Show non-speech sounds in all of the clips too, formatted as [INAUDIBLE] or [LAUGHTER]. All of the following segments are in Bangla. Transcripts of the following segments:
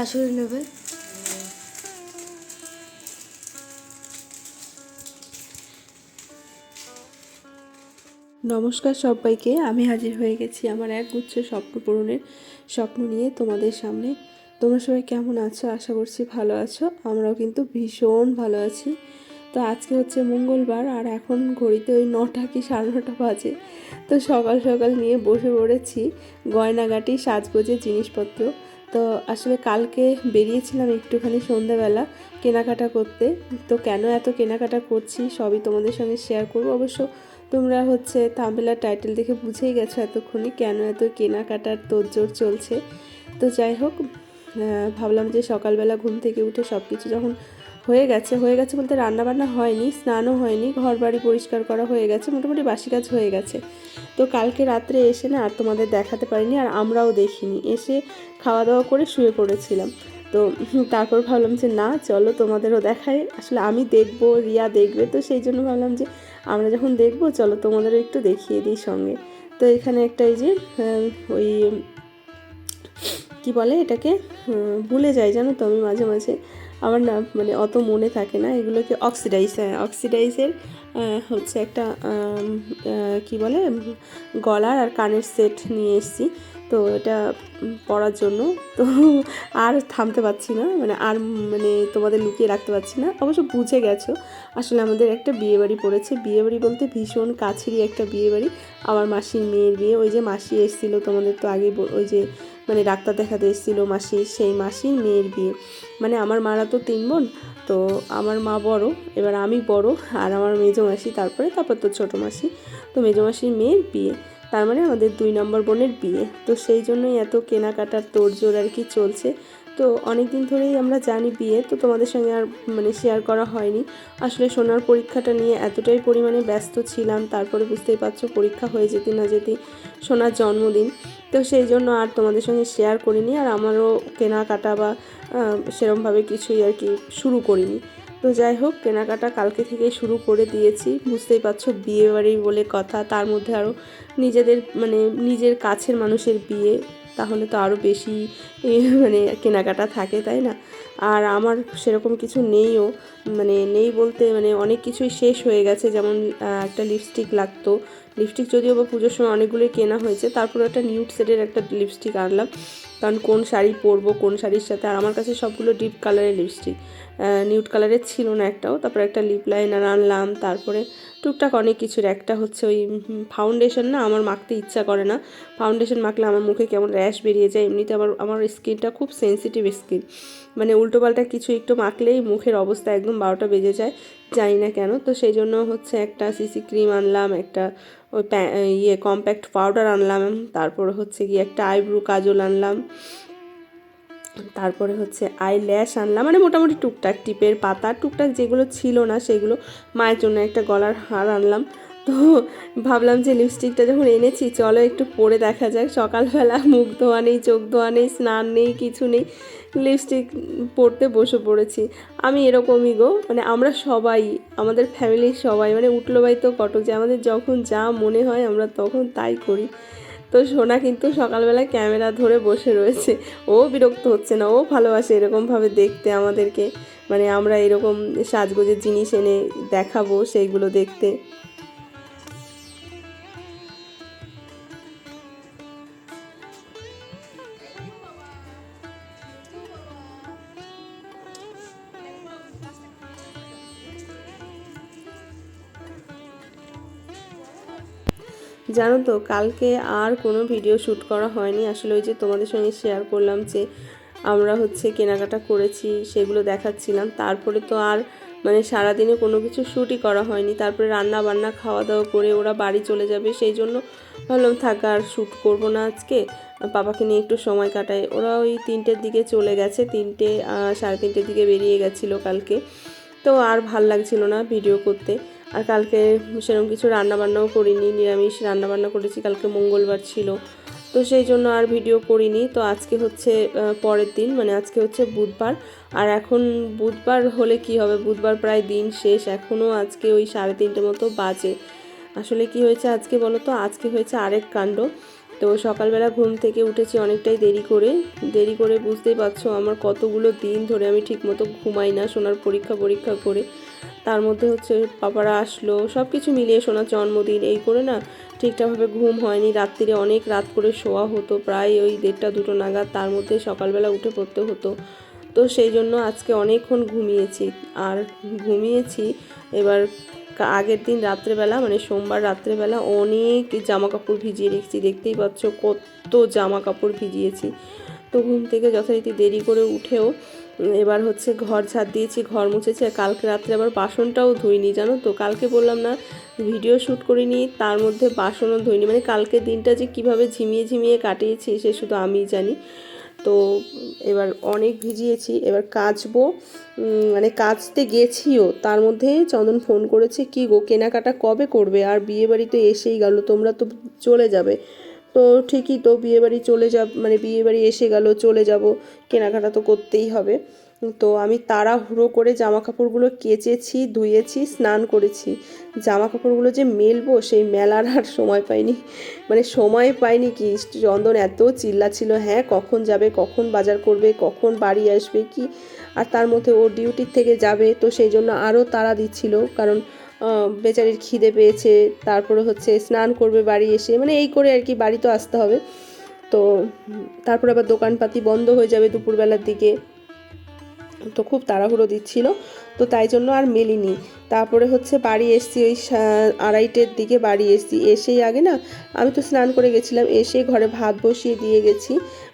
শাশুড়ি নেবে নমস্কার সবাইকে, আমি হাজির হয়ে গেছি আমার এক গুচ্ছ স্বপ্ন পূরণের স্বপ্ন নিয়ে তোমাদের সামনে। তোমরা সবাই কেমন আছো? আশা করছি ভালো আছো। আমরাও কিন্তু ভীষণ ভালো আছি। তো আজকে হচ্ছে মঙ্গলবার আর এখন ঘড়িতে ওই নটা কি সাড়ে নটা বাজে। তো সকাল সকাল নিয়ে বসে পড়েছি গয়নাগাটি, সাজগোজের জিনিসপত্র। তো আসলে কালকে বেরিয়েছিলাম একটুখানি সন্ধ্যাবেলা কেনাকাটা করতে। তো কেন এত কেনাকাটা করছি সবই তোমাদের সঙ্গে শেয়ার করব। অবশ্য তোমরা হচ্ছে তাম্বেলার টাইটেল দেখে বুঝেই গেছো এতক্ষণই কেন এত কেনাকাটার তোড়জোড় চলছে। তো যাই হোক ভাবলাম যে সকালবেলা ঘুম থেকে উঠে সব কিছু যখন হয়ে গেছে হয়ে গেছে বলতে রান্নাবান্না হয়নি, স্নানও হয়নি ঘর বাড়ি পরিষ্কার করা হয়ে গেছে, মোটামুটি বাসি কাজ হয়ে গেছে। তো কালকে রাত্রে এসে না আর তোমাদের দেখাতে পারিনি আর আমরাও দেখিনি। এসে খাওয়া দাওয়া করে শুয়ে পড়েছিলাম। তো তারপর ভাবলাম যে না, চলো তোমাদেরও দেখাই। আসলে আমি দেখব, রিয়া দেখবে, তো সেই জন্য ভাবলাম যে আমরা যখন দেখব, চলো তোমাদেরও একটু দেখিয়ে দিই সঙ্গে। তো এখানে একটা এই যে ওই, কি বলে এটাকে? ভুলে যাই, জানো তো আমি মাঝে মাঝে। আমার না মানে অত মনে থাকে না। এগুলোকে অক্সিডাইজ হ্যাঁ অক্সিডাইজের হচ্ছে একটা কি বলে? গলার আর কানের সেট নিয়ে এসেছি। তো এটা পড়ার জন্য। তো আর থামতে পারছি না মানে আর মানে তোমাদের লুকিয়ে রাখতে পারছি না। অবশ্য বুঝে গেছো, আসলে আমাদের একটা বিয়েবাড়ি পড়েছে। বিয়েবাড়ি বলতে ভীষণ কাছেরই একটা বিয়েবাড়ি। আমার মাসির মেয়ের বিয়ে, ওই যে মাসি এসেছিল, তোমাদের তো আগে ওই যে মানে ডাক্তার দেখাতে এসেছিল মাসি, সেই মাসির মেয়ের বিয়ে। মানে আমার মারা তো তিন বোন, তো আমার মা বড়, এবার আমি বড়, আর আমার মেজো মাসি তারপরে, তারপর তো ছোটো মাসি। তো মেজো মাসির মেয়ের বিয়ে। তার মানে আমাদের দুই নম্বর বোনের বিয়ে। তো সেই জন্যই এত কেনাকাটার তোড়জোড় আর কি চলছে। তো অনেক দিন ধরেই আমরা জানি বিয়ে, তো তোমাদের সঙ্গে আর মানে শেয়ার করা হয়নি। আসলে সোনার পরীক্ষাটা নিয়ে এতটাই পরিমাণে ব্যস্ত ছিলাম, তারপরে বুঝতেই পারছ পরীক্ষা হয়ে যেতে না যেতেই সোনার জন্মদিন। তো সেই জন্য আর তোমাদের সঙ্গে শেয়ার করিনি, আর আমারও কেনাকাটা বা সেরমভাবে কিছুই আর কি শুরু করিনি। তো যাই হোক, কেনাকাটা কালকে থেকে শুরু করে দিয়েছি। বুঝতেই পারছ, বিয়ে বাড়ি বলে কথা, তার মধ্যে আরও নিজেদের মানে নিজের কাছের মানুষের বিয়ে, তাহলে তো আরও বেশি মানে কেনাকাটা থাকে, তাই না? আর আমার সেরকম কিছু নেইও মানে নেই বলতে মানে অনেক কিছুই শেষ হয়ে গেছে, যেমন একটা লিপস্টিক লাগতো। লিপস্টিক যদিও বা পুজোর সময় অনেকগুলোই কেনা হয়েছে, তারপর একটা নিউড সেটের একটা লিপস্টিক আনলাম। কারণ কোন শাড়ি পরবো, কোন শাড়ির সাথে, আর আমার কাছে সবগুলো ডিপ কালারের লিপস্টিক নিউড কালারের ছিল না একটাও, তারপর একটা লিপ লাইনার আনলাম, তারপরে টুকটাক অনেক কিছুর। একটা হচ্ছে ওই ফাউন্ডেশন না, আমার মাখতে ইচ্ছা করে না। ফাউন্ডেশন মাখলে আমার মুখে কেমন র্যাশ বেরিয়ে যায়, এমনিতে আমার আমার স্কিনটা খুব সেনসিটিভ স্কিন মানে উল্টোপাল্টা কিছু একটু মাখলেই মুখের অবস্থা একদম বারোটা বেজে যায়, জানি না কেন। তো সেই জন্য হচ্ছে একটা সিসি ক্রিম আনলাম, একটা ওই ইয়ে কম্প্যাক্ট পাউডার আনলাম, তারপর হচ্ছে গিয়ে একটা আইব্রু কাজল আনলাম। তারপরে হচ্ছে আই ল্যাশ আনলাম মানে মোটামুটি টুকটাক টিপের পাতা, টুকটাক যেগুলো ছিল না সেগুলো মায়ের জন্য একটা গলার হার আনলাম। তো ভাবলাম যে লিপস্টিকটা যখন এনেছি, চলো একটু পরে দেখা যাক, সকালবেলা মুখ ধোয়া নেই, চোখ ধোয়া নেই, স্নান নেই, কিছু নেই লিপস্টিক পরতে বসে পড়েছি। আমি এরকমই গো মানে আমরা সবাই, আমাদের ফ্যামিলির সবাই মানে উঠল বাই তো কটক যে আমাদের যখন যা মনে হয় আমরা তখন তাই করি। তো সোনা কিন্তু সকালবেলা ক্যামেরা ধরে বসে রয়েছে। ও বিরক্ত হচ্ছে না, ও ভালোবাসে এরকমভাবে দেখতে আমাদেরকে। মানে আমরা এরকম সাজগোজের জিনিস এনে দেখাবো, সেইগুলো দেখতে। জানো তো, কালকে আর কোনো ভিডিও শ্যুট করা হয়নি। আসলে ওই যে তোমাদের সঙ্গে শেয়ার করলাম যে আমরা হচ্ছে কেনাকাটা করেছি, সেগুলো দেখাচ্ছিলাম। তারপরে তো আর মানে সারাদিনে কোনো কিছু শ্যুটই করা হয়নি। তারপরে রান্না বান্না খাওয়া দাওয়া করে ওরা বাড়ি চলে যাবে, সেই জন্য ভাবলাম থাক আর শ্যুট করব না আজকে। বাবাকে নিয়ে একটু সময় কাটাই। ওরা ওই তিনটের দিকে চলে গেছে, তিনটে সাড়ে তিনটের দিকে বেরিয়ে গেছিল কালকে। তো আর ভালো লাগছিল না ভিডিও করতে। আর কালকে সেরকম কিছু রান্নাবান্নাও করিনি, নিরামিষ রান্নাবান্না করেছি, কালকে মঙ্গলবার ছিল। তো সেই জন্য আর ভিডিও করিনি। তো আজকে হচ্ছে পরের দিন মানে আজকে হচ্ছে বুধবার। আর এখন বুধবার হলে কি হবে? বুধবার প্রায় দিন শেষ। এখনও আজকে ওই সাড়ে তিনটে মতো বাজে। আসলে কি হয়েছে আজকে বলো তো? আজকে হয়েছে আরেক কাণ্ড। তো সকালবেলা ঘুম থেকে উঠেছি অনেকটাই দেরি করে। দেরি করে বুঝতেই পারছ, আমার কতগুলো দিন ধরে আমি ঠিকমতো ঘুমাই না, সোনার পরীক্ষা পরীক্ষা করে। তার মধ্যে হচ্ছে পাপারা আসলো সব কিছু মিলিয়ে সোনার জন্মদিন, এই করে না ঠিকঠাকভাবে ঘুম হয়নি। রাত্রিরে অনেক রাত করে শোয়া হতো, প্রায় ওই দেড়টা দুটো নাগাদ তার মধ্যে সকালবেলা উঠে পড়তে হতো। তো সেই জন্য আজকে অনেকক্ষণ ঘুমিয়েছি। আর ঘুমিয়েছি এবার আগের দিন রাত্রেবেলা মানে সোমবার রাত্রেবেলা অনেক জামা কাপড় ভিজিয়ে রেখেছি। দেখতেই পাচ্ছ কত জামা কাপড় ভিজিয়েছি। তো ঘুম থেকে যথারীতি দেরি করে উঠেও এবার হচ্ছে ঘর ঝাড় দিয়েছি, ঘর মুছেছি আর কালকে রাত্রে আবার বাসনটাও ধুইনি, জানো তো? কালকে বললাম না, ভিডিও শ্যুট করিনি, তার মধ্যে বাসনও ধুইনি। মানে কালকে দিনটা যে কীভাবে ঝিমিয়ে ঝিমিয়ে কাটিয়েছি, সে শুধু আমিই জানি। তো এবার অনেক ভিজিয়েছি, এবার কাচবো। মানে কাচতে গেছিও, তার মধ্যে চন্দন ফোন করেছে, কি গো, কেনাকাটা কবে করবে? আর বিয়ে বাড়ি এসেই গেল, তোমরা তো চলে যাবে। তো ঠিকই তো বিয়ে বাড়ি চলে যাব মানে বিয়ে বাড়ি এসে গেল, চলে যাব। কেনাকাটা তো করতেই হবে। তো আমি তাড়াহুড়ো করে জামা কাপড়গুলো কেচেছি, ধুয়েছি, স্নান করেছি। জামা কাপড়গুলো যে মেলবো, সেই মেলার আর সময় পাইনি। মানে সময় পাইনি কি? চন্দন এত চিল্লা ছিল হ্যাঁ কখন যাবে, কখন বাজার করবে, কখন বাড়ি আসবে, কি? আর তার মধ্যে ও ডিউটির থেকে যাবে, তো সেই জন্য আরও তাড়া দিচ্ছিল। কারণ বেচারির খিদে পেয়েছে, তারপরে হচ্ছে স্নান করবে বাড়ি এসে মানে এই করে আর কি বাড়ি তো আসতে হবে। তো তারপর আবার দোকানপাতি বন্ধ হয়ে যাবে দুপুরবেলার দিকে। তো খুব তাড়াহুড়ো দিচ্ছিল, তো তাই জন্য আর মেলিনি। তারপরে হচ্ছে বাড়ি এসছি ওই আড়াইটের দিকে বাড়ি এসছি। এসেই আগে না, আমি তো স্নান করে গেছিলাম, এসে ঘরে ভাত বসিয়ে দিয়ে গেছি।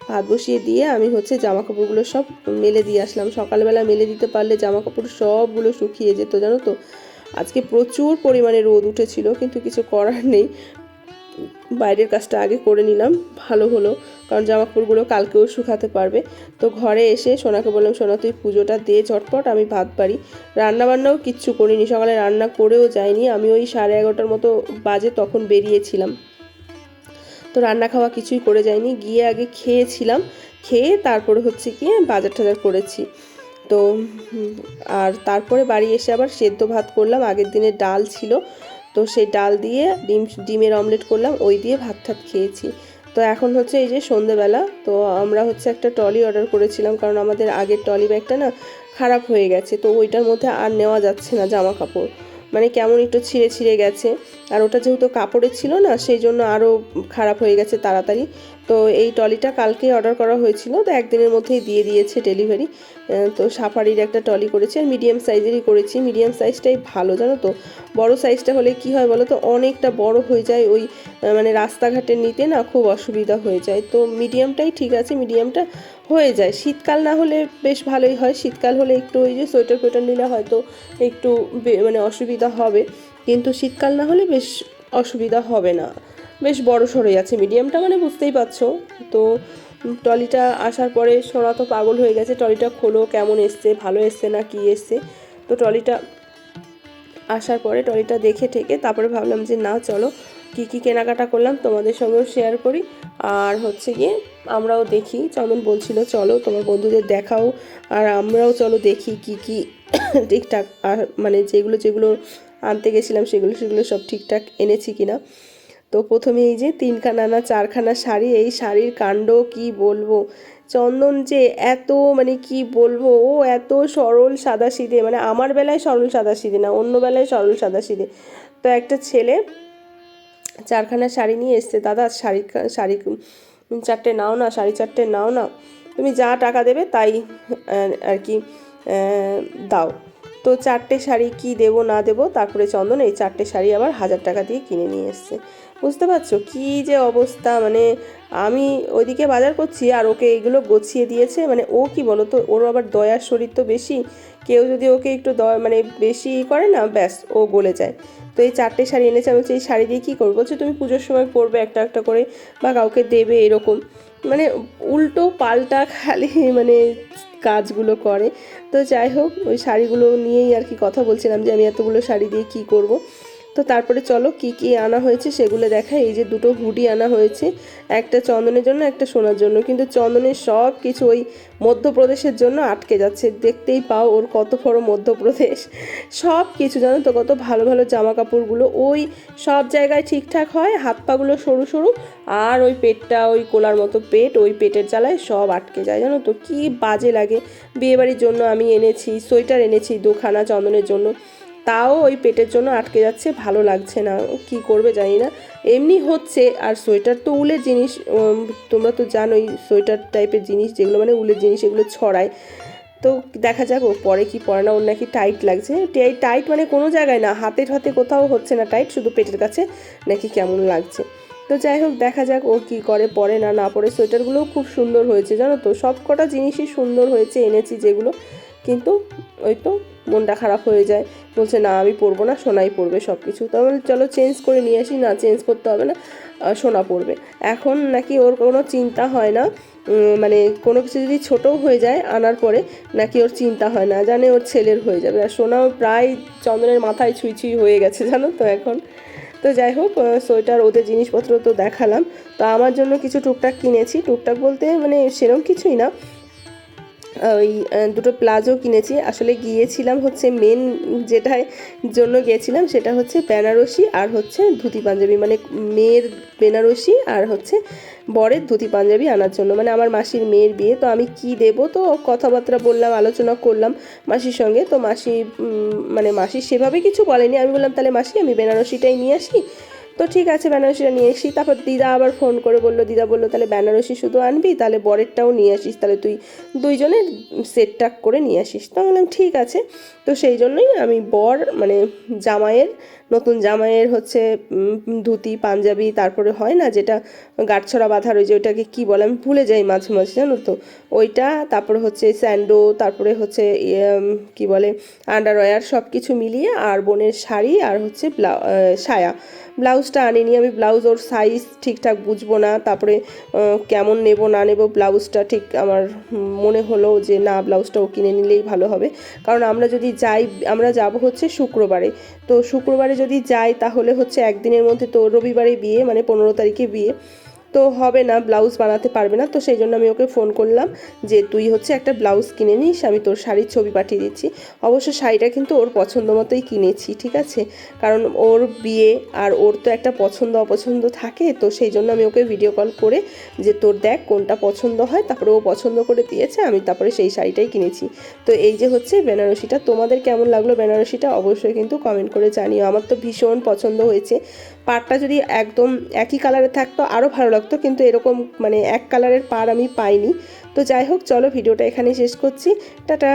ভাত বসিয়ে দিয়ে আমি হচ্ছে জামা কাপড়গুলো সব মেলে দিয়ে আসলাম। সকালবেলা মেলে দিতে পারলে জামা কাপড় সবগুলো শুকিয়ে যেত, জানো তো? আজকে প্রচুর পরিমাণে রোদ উঠেছিল, কিন্তু কিছু করার নেই। বাইরের কাজটা আগে করে নিলাম, ভালো হলো, কারণ জামা কাপড়গুলো কালকেও শুকাতে পারবে। তো ঘরে এসে সোনাকে বললাম, সোনা, তুই পুজোটা দে ঝটপট, আমি ভাত পারি রান্না বান্নাও কিচ্ছু করিনি, সকালে রান্না করেও যাইনি, আমি ওই সাড়ে এগারোটার মতো বাজে তখন বেরিয়েছিলাম। তো রান্না খাওয়া কিছুই করে যায়নি গিয়ে আগে খেয়েছিলাম, খেয়ে তারপরে হচ্ছে কি, বাজার টাজার করেছি। তো আর তারপরে বাড়ি এসে আবার সেদ্ধ ভাত করলাম। আগের দিনের ডাল ছিল, তো সেই ডাল দিয়ে ডিম, ডিমের অমলেট করলাম, ওই দিয়ে ভাত ঠাত খেয়েছি। তো এখন হচ্ছে এই যে সন্ধেবেলা, তো আমরা হচ্ছে একটা টলি অর্ডার করেছিলাম, কারণ আমাদের আগের টলি ব্যাগটা না খারাপ হয়ে গেছে, তো ওইটার মধ্যে আর নেওয়া যাচ্ছে না জামা কাপড় মানে কেমন একটু ছিঁড়ে ছিঁড়ে গেছে, আর ওটা যেহেতু কাপড়ের ছিল না, সেই জন্য আরও খারাপ হয়ে গেছে তাড়াতাড়ি। তো এই টলিটা কালকেই অর্ডার করা হয়েছিল, তো একদিনের মধ্যেই দিয়ে দিয়েছে ডেলিভারি তো সাফারির একটা টলি করেছি আর মিডিয়াম সাইজেরই করেছি। মিডিয়াম সাইজটাই ভালো, জানো তো? বড় সাইজটা হলে কি হয় বলো তো, অনেকটা বড় হয়ে যায় ওই মানে রাস্তাঘাটে নিতে না খুব অসুবিধা হয়ে যায়। তো মিডিয়ামটাই ঠিক আছে মিডিয়ামটা হয়ে যায়। শীতকাল না হলে বেশ ভালোই হয়। শীতকাল হলে একটু ওই যে সোয়েটার ফোয়েটার নিলে হয়তো একটু মানে অসুবিধা হবে। কিন্তু শীতকাল না হলে বেশ অসুবিধা হবে না। বেশ বড় সড়োই আছে মিডিয়ামটা মানে বুঝতেই পারছ। তো টলিটা আসার পরে সোনা তো পাগল হয়ে গেছে টলিটা খোলো, কেমন এসছে, ভালো এসছে না কি এসছে। তো টলিটা আসার পরে টলিটা দেখে ঠেকে তারপরে ভাবলাম যে না, চলো কি কি কেনাকাটা করলাম তোমাদের সঙ্গেও শেয়ার করি। আর হচ্ছে গিয়ে আমরাও দেখি, চন্দন বলছিল চলো তোমার বন্ধুদের দেখাও, আর আমরাও চলো দেখি কি কি [COUGHS] ঠিকঠাক, আর মানে যেগুলো যেগুলো আনতে গেছিলাম সেগুলো সেগুলো সব ঠিকঠাক এনেছি কিনা। তো প্রথমে এই যে তিনখানা না চারখানা শাড়ি, এই শাড়ির কাণ্ড কি বলব? চন্দন যে এত মানে কি বলব? ও এত সরল সাদা সিধে মানে আমার বেলায় সরল সাদা সিধে না, অন্য বেলায় সরল সাদা সিধে তো একটা ছেলে চারখানা শাড়ি নিয়ে এসছে, দাদা, শাড়ি শাড়ি চারটে নাও না, শাড়ি চারটে নাও না। তুমি যা টাকা দেবে তাই আর কি দাও। তো চারটে শাড়ি কি দেবো, না দেবো, তারপরে চন্দন, এই চারটে শাড়ি আবার হাজার টাকা দিয়ে কিনে নিয়ে এসছে। বুঝতে পারছ? কি যে অবস্থা মানে আমি ওইদিকে বাজার করছি আর ওকে এগুলো গছিয়ে দিয়েছে মানে ও কি বলো তো ওর আবার দয়ার শরীর তো বেশি, কেউ যদি ওকে একটু দয়া মানে বেশি করে না, ব্যাস, ও গলে যায়। তো এই চারটে শাড়ি এনেছে, আমি বলছি, এই শাড়ি দিয়ে কী করব? বলছে, তুমি পুজোর সময় পরবে একটা একটা করে, বা কাউকে দেবে এরকম। মানে উল্টো পাল্টা খালি মানে কাজগুলো করে। তো যাই হোক, ওই শাড়িগুলো নিয়েই আর কি কথা বলছিলাম যে আমি এতগুলো শাড়ি দিয়ে কি করব। তো তারপরে চলো কি কি আনা হয়েছে সেগুলো দেখা এই যে দুটো হুডি আনা হয়েছে, একটা চন্দনের জন্য, একটা সোনার জন্য। কিন্তু চন্দনের সব কিছু ওই মধ্যপ্রদেশের জন্য আটকে যাচ্ছে। দেখতেই পাও ওর কত বড় মধ্যপ্রদেশ। সব কিছু জানো তো কত ভালো ভালো জামা কাপড়গুলো ওই সব জায়গায় ঠিকঠাক হয়, হাত পাগুলো সরু সরু, আর ওই পেটটা ওই কোলার মতো পেট, ওই পেটের জ্বালায় সব আটকে যায়। জানো তো কি বাজে লাগে। বিয়েবাড়ির জন্য আমি এনেছি, সোয়েটার এনেছি দুখানা চন্দনের জন্য। তাও ওই পেটের জন্য আটকে যাচ্ছে, ভালো লাগছে না। কি করবে জানি না। এমনি হচ্ছে, আর সোয়েটার তো উলের জিনিস তোমরা তো জানোই সোয়েটার টাইপের জিনিস, যেগুলো মানে উলের জিনিস, এগুলো ছড়ায়। তো দেখা যাক ও পরে কি পরে না, ওর নাকি টাইট লাগছে। টাই- টাইট মানে কোনো জায়গায় না, হাতে হাতে কোথাও হচ্ছে না টাইট, শুধু পেটের কাছে নাকি কেমন লাগছে। তো যাই হোক, দেখা যাক ও কি করে, পরে না না পরে সোয়েটারগুলোও খুব সুন্দর হয়েছে, জানো তো? সব কটা জিনিসই সুন্দর হয়েছে এনেছি যেগুলো। কিন্তু ওই তো মনটা খারাপ হয়ে যায়। বলছে, না, আমি পরবো না, সোনাই পরবে সব কিছু তাহলে চলো চেঞ্জ করে নিয়ে আসি, না চেঞ্জ করতে হবে না সোনা পরবে। এখন নাকি ওর কোনো চিন্তা হয় না মানে কোনো কিছু যদি ছোটও হয়ে যায় আনার পরে, নাকি ওর চিন্তা হয় না, জানে ওর ছেলের হয়ে যাবে। আর সোনাও প্রায় চন্দনের মাথায় ছুঁই ছুঁই হয়ে গেছে, জানো তো এখন। তো যাই হোক সোয়েটার, ওদের জিনিসপত্র তো দেখালাম। তো আমার জন্য কিছু টুকটাক কিনেছি। টুকটাক বলতে মানে সেরকম কিছুই না। ওই দুটো প্লাজো কিনেছি। আসলে গিয়েছিলাম হচ্ছে মেন যেটার জন্য গিয়েছিলাম সেটা হচ্ছে বেনারসি আর হচ্ছে ধুতি পাঞ্জাবি। মানে মেয়ের বেনারসি আর হচ্ছে বরের ধুতি পাঞ্জাবি আনার জন্য। মানে আমার মাসির মেয়ের বিয়ে, তো আমি কি দেবো? তো কথাবার্তা বললাম, আলোচনা করলাম মাসির সঙ্গে। তো মাসি মানে মাসি সেভাবে কিছু বলেনি। আমি বললাম, তাহলে মাসি, আমি বেনারসিটাই নিয়ে আসি। তো ঠিক আছে বেনারসিটা নিয়ে এসি তারপর দিদা আবার ফোন করে বলল দিদা বলল তাহলে বেনারসি শুধু আনবি তাহলে বরেরটাও নিয়ে আসিস তাহলে তুই দুইজনের সেটটা করে নিয়ে আসিস। তো বললাম ঠিক আছে। তো সেই জন্যই আমি বর মানে জামাইয়ের নতুন জামাইয়ের হচ্ছে ধুতি পাঞ্জাবি তারপরে হয় না যেটা গাঁটছড়া বাঁধার ওই যে ওইটাকে কী বলে আমি ভুলে যাই মাঝে মাঝে জানো তো? ওইটা তারপরে হচ্ছে স্যান্ডো তারপরে হচ্ছে ইয়ে, কি বলে আন্ডারওয়্যার সব কিছু মিলিয়ে আর বোনের শাড়ি আর হচ্ছে আহ, সায়া। ব্লাউজটা আনিনি, আমি ব্লাউজ ওর সাইজ ঠিকঠাক বুঝব না, তারপরে কেমন নেব, না নেব ব্লাউজটা ঠিক আমার মনে হলো যে না, ব্লাউজটা ও কিনে নিলেই ভালো হবে। কারণ আমরা যদি যাই, আমরা যাব হচ্ছে শুক্রবারে। তো শুক্রবারে যদি যাই, তাহলে হচ্ছে একদিনের মধ্যে তো রবিবারে বিয়ে মানে পনেরো তারিখে বিয়ে। তো হবে না, ব্লাউজ বানাতে পারবে না, তো সেই জন্য আমি ওকে ফোন করলাম যে তুই হচ্ছে একটা ব্লাউজ কিনে নিস, আমি তোর শাড়ির ছবি পাঠিয়ে দিচ্ছি। অবশ্য শাড়িটা কিন্তু ওর পছন্দ মতোই কিনেছি, ঠিক আছে? কারণ ওর বিয়ে আর ওর তো একটা পছন্দ অপছন্দ থাকে, তো সেই জন্য আমি ওকে ভিডিও কল করে যে তোর দেখ কোনটা পছন্দ হয়, তারপরে ও পছন্দ করে দিয়েছে, আমি তারপরে সেই শাড়িটাই কিনেছি। তো এই যে হচ্ছে বেনারসিটা, তোমাদের কেমন লাগল বেনারসিটা অবশ্যই কিন্তু কমেন্ট করে জানিও, আমার তো ভীষণ পছন্দ হয়েছে। পাড়টা যদি একদম একই কালারে থাকতো আরও ভালো লাগতো। কিন্তু এরকম মানে এক কালারের পাড় আমি পাইনি। তো যাই হোক, চলো ভিডিওটা এখানে শেষ করছি। টাটা!